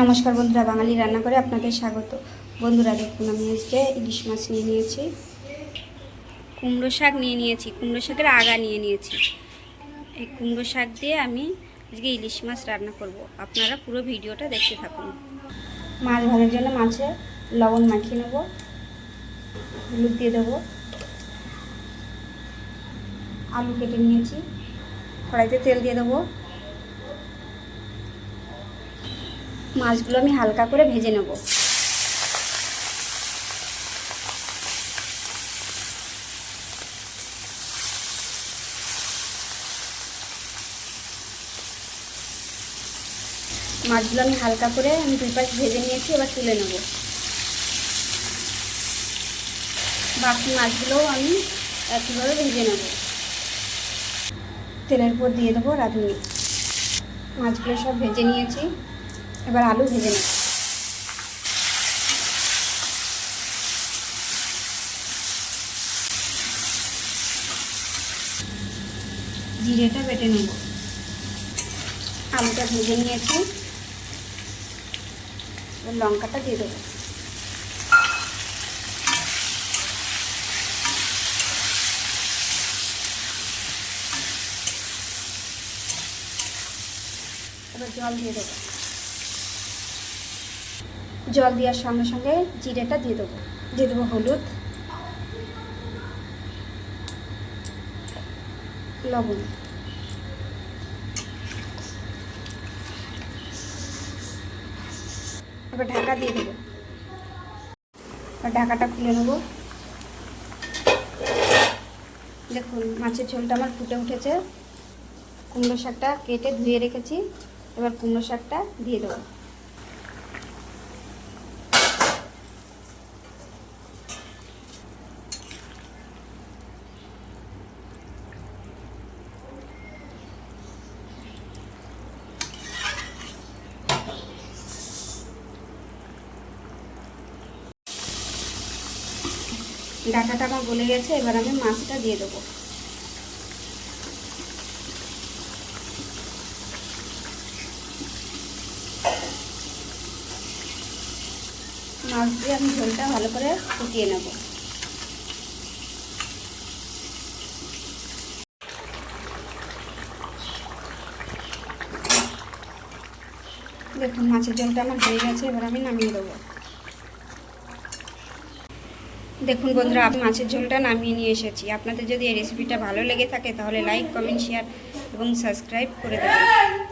নমস্কার বন্ধুরা, বাঙালি রান্না করে আপনাদের স্বাগত। বন্ধুরা, দেখুন, আমি আজকে ইলিশ মাছ নিয়ে নিয়েছি, কুমড়ো শাক নিয়ে নিয়েছি, কুমড়ো শাকের আগা নিয়ে নিয়েছি। এই কুমড়ো শাক দিয়ে আমি আজকে ইলিশ মাছ রান্না করব। আপনারা পুরো ভিডিওটা দেখতে থাকুন। মাছ ভাজার জন্য মাছে লবণ মাখিয়ে নেব, হলুদ দিয়ে দেবো, আলু কেটে নিয়েছি, কড়াইতে তেল দিয়ে দেবো। মাছগুলো আমি হালকা করে ভেজে নেব। মাছগুলো আমি হালকা করে আমি দুই পাশ ভেজে নিয়েছি, এবার তুলে নেব। বাকি মাছগুলোও আমি একইভাবে ভেজে নেব। তেলের উপর দিয়ে দেবো রাঁধুনি। মাছগুলো সব ভেজে নিয়েছি। এবার আলু ভেজে নেব। জিরেটা বেটে নেব। আলুটা ভেজে নিয়েছি। লঙ্কাটা দিয়ে দেবো। এবার জল দিয়ে দেবো। জল দেওয়ার সঙ্গে সঙ্গে জিরেটা দিয়ে দেবো। দিয়ে দেবো হলুদ, লবণ। এবার ঢাকা দিয়ে দেবো। ঢাকাটা খুলে নেব। দেখুন, মাছের ঝোলটা আমার ফুটে উঠেছে। কুমড়ো শাকটা কেটে ধুয়ে রেখেছি। এবার কুমড়ো শাকটা দিয়ে দেবো। ডাটাটা আমার গলে গেছে, এবার আমি মাছটা দিয়ে দেবো। মাছ দিয়ে আমি ঝোলটা ভালো করে ফুটিয়ে নেব। দেখুন, মাছের ঝোলটা আমার হয়ে গেছে, এবার আমি নামিয়ে দেবো। দেখুন বন্ধুরা আমি মাছের ঝোলটা নামিয়ে নিয়ে এসেছি। আপনাদের যদি এই রেসিপিটা ভালো লেগে থাকে, তাহলে লাইক কমেন্ট শেয়ার এবং সাবস্ক্রাইব করে দেবেন।